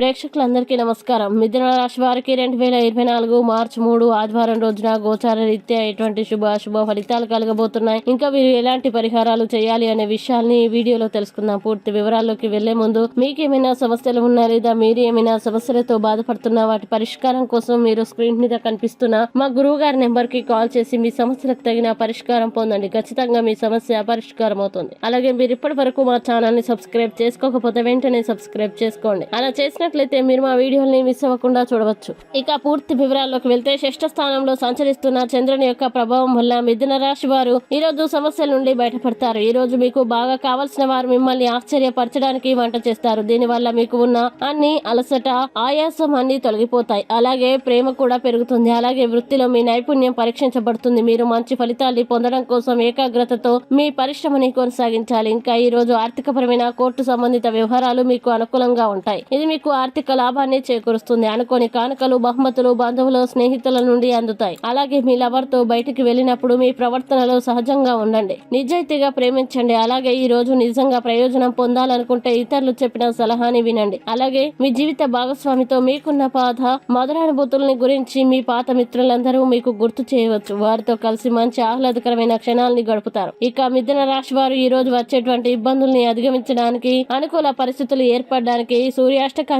ప్రేక్షకులందరికీ నమస్కారం. మిథున రాశి వారికి రెండు వేల ఇరవై నాలుగు మార్చి మూడు ఆదివారం రోజున గోచార రీత్యా ఎటువంటి శుభ అశుభ ఫలితాలు కలగబోతున్నాయి? ఇంకా వీరు ఎలాంటి పరిహారాలు చేయాలి అనే విషయాల్ని ఈ వీడియోలో తెలుసుకుందాం. పూర్తి వివరాల్లోకి వెళ్ళే ముందు మీకేమైనా సమస్యలు ఉన్నా లేదా మీరు ఏమైనా సమస్యలతో బాధపడుతున్నా వాటి పరిష్కారం కోసం మీరు స్క్రీన్ మీద కనిపిస్తున్న మా గురువు గారి నెంబర్కి కాల్ చేసి మీ సమస్యలకు తగిన పరిష్కారం పొందండి. ఖచ్చితంగా మీ సమస్య పరిష్కారం అవుతుంది. అలాగే మీరు ఇప్పటి వరకు మా ఛానల్ని సబ్స్క్రైబ్ చేసుకోకపోతే వెంటనే సబ్స్క్రైబ్ చేసుకోండి. అలా చేసిన చేసినట్లయితే మీరు మా వీడియోని మిస్ అవ్వకుండా చూడవచ్చు. ఇక పూర్తి వివరాల్లోకి వెళ్తే షష్ఠ స్థానంలో సంచరిస్తున్న చంద్రుని యొక్క ప్రభావం వల్ల మిథున రాశి వారు ఈ రోజు సమస్యల నుండి బయటపడతారు. ఈ రోజు మీకు బాగా కావాల్సిన వారు మిమ్మల్ని ఆశ్చర్యపరచడానికి వంట చేస్తారు. దీని వల్ల మీకు ఉన్న అన్ని అలసట ఆయాసం అన్ని తొలగిపోతాయి. అలాగే ప్రేమ కూడా పెరుగుతుంది. అలాగే వృత్తిలో మీ నైపుణ్యం పరీక్షించబడుతుంది. మీరు మంచి ఫలితాలు పొందడం కోసం ఏకాగ్రతతో మీ పరిశ్రమని కొనసాగించాలి. ఇంకా ఈ రోజు ఆర్థికపరమైన కోర్టు సంబంధిత వ్యవహారాలు మీకు అనుకూలంగా ఉంటాయి. ఇది మీకు ఆర్థిక లాభాన్ని చేకూరుస్తుంది. అనుకోని కానుకలు బహుమతులు బంధువులు స్నేహితుల నుండి అందుతాయి. అలాగే మీ లవర్తో బయటికి వెళ్ళినప్పుడు మీ ప్రవర్తనలో సహజంగా ఉండండి. నిజాయితీగా ప్రేమించండి. అలాగే ఈ రోజు నిజంగా ప్రయోజనం పొందాలనుకుంటే ఇతరులు చెప్పిన సలహాని వినండి. అలాగే మీ జీవిత భాగస్వామితో మీకున్న బాధ మధురానుభూతుల్ని గురించి మీ పాత మిత్రులందరూ మీకు గుర్తు చేయవచ్చు. వారితో కలిసి మంచి ఆహ్లాదకరమైన క్షణాలని గడుపుతారు. ఇక మిథున రాశి వారు ఈ రోజు వచ్చేటువంటి ఇబ్బందుల్ని అధిగమించడానికి అనుకూల పరిస్థితులు ఏర్పడడానికి సూర్యాష్టకాన్ని